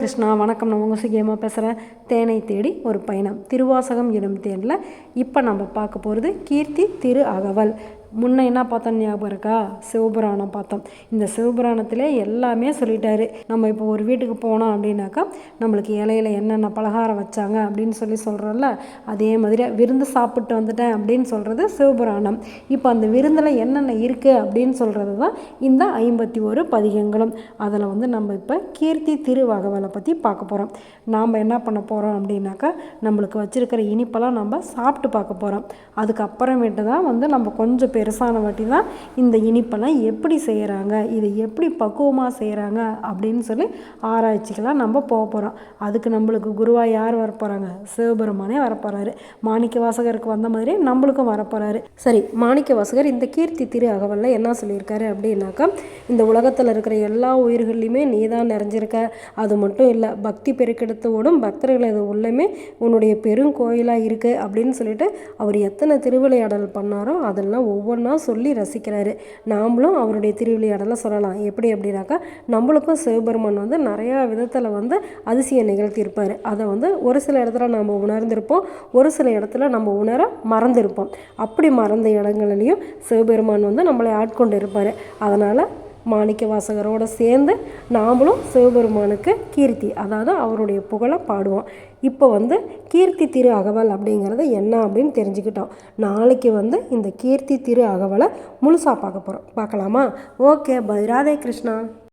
கிருஷ்ணா வணக்கம். நான் உங்கள் சுகியமாக பேசுகிறேன் தேனை தேடி ஒரு பயணம். திருவாசகம் எனும் தேனில் இப்போ நம்ம பார்க்க போகிறது கீர்த்தி திரு அகவல் முன்ன என்ன பார்த்தோம் ஞாபகம் இருக்கா? சிவபுராணம் பார்த்தோம். இந்த சிவபுராணத்தில் எல்லாமே சொல்லிட்டாரு. நம்ம இப்போ ஒரு வீட்டுக்கு போனோம் அப்படின்னாக்கா நம்மளுக்கு இலையில என்னென்ன பலகாரம் வச்சாங்க அப்படின்னு சொல்லி சொல்கிறோம்ல அதே மாதிரி விருந்து சாப்பிட்டு வந்துட்டேன் அப்படின்னு சொல்கிறது சிவபுராணம். இப்போ அந்த விருந்தில் என்னென்ன இருக்குது அப்படின்னு சொல்கிறது தான் இந்த ஐம்பத்தி ஒரு பதிகங்களும். அதில் வந்து நம்ம இப்போ கீர்த்தி திருவகவலை பற்றி பார்க்க போகிறோம் நாம் என்ன பண்ண போகிறோம் அப்படின்னாக்கா நம்மளுக்கு வச்சுருக்கிற இனிப்பெல்லாம் நம்ம சாப்பிட்டு பார்க்க போகிறோம் அதுக்கப்புறமேட்டு தான் வந்து நம்ம கொஞ்சம் பெருசான வாட்டி தான் இந்த இனிப்பெல்லாம் எப்படி செய்கிறாங்க இதை எப்படி பக்குவமாக செய்கிறாங்க அப்படின்னு சொல்லி ஆராய்ச்சிக்கெல்லாம் நம்ம போக போகிறோம் அதுக்கு நம்மளுக்கு குருவாக யார் வரப்போகிறாங்க சிவபெருமானே வரப்போகிறாரு மாணிக்க வாசகருக்கு வந்த மாதிரி நம்மளுக்கும் வரப்போகிறாரு சரி மாணிக்க வாசகர் இந்த கீர்த்தி திரு அகவலில் என்ன சொல்லியிருக்காரு அப்படின்னாக்கா இந்த உலகத்தில் இருக்கிற எல்லா உயிர்கள்லையுமே நீ தான் நிறைஞ்சிருக்க. அது மட்டும் இல்லை பக்தி பெருக்கெடுத்து ஓடும் பக்தர்கள் இது உள்ளமே உன்னுடைய பெரும் கோயிலாக இருக்குது அப்படின்னு சொல்லிட்டு அவர் எத்தனை திருவிளையாடல் பண்ணாரோ அதெல்லாம் ஒவ்வொரு ஒவ்வொன்றா சொல்லி ரசிக்கிறாரு. நாமளும் அவருடைய திருவிளையாடலாம் சொல்லலாம். எப்படி அப்படின்னாக்கா நம்மளுக்கும் சிவபெருமான் வந்து நிறையா விதத்தில் வந்து அதிசயம் நிகழ்த்தியிருப்பார். அதை வந்து ஒரு சில இடத்துல நம்ம உணர்ந்திருப்போம். ஒரு சில இடத்துல நம்ம உணர மறந்திருப்போம். அப்படி மறந்த இடங்கள்லையும் சிவபெருமான் வந்து நம்மளை ஆட்கொண்டு இருப்பார் அதனால் மாணிக்க வாசகரோடு சேர்ந்து நாமளும் சிவபெருமானுக்கு கீர்த்தி அதாவது அவருடைய புகழை பாடுவோம். இப்போ வந்து கீர்த்தி திரு அகவல் அப்படிங்கிறது என்ன அப்படின்னு தெரிஞ்சுக்கிட்டோம். நாளைக்கு வந்து இந்த கீர்த்தி திரு அகவலை முழுசாக பார்க்க போகிறோம் பார்க்கலாமா? Okay bye Radhe Krishna.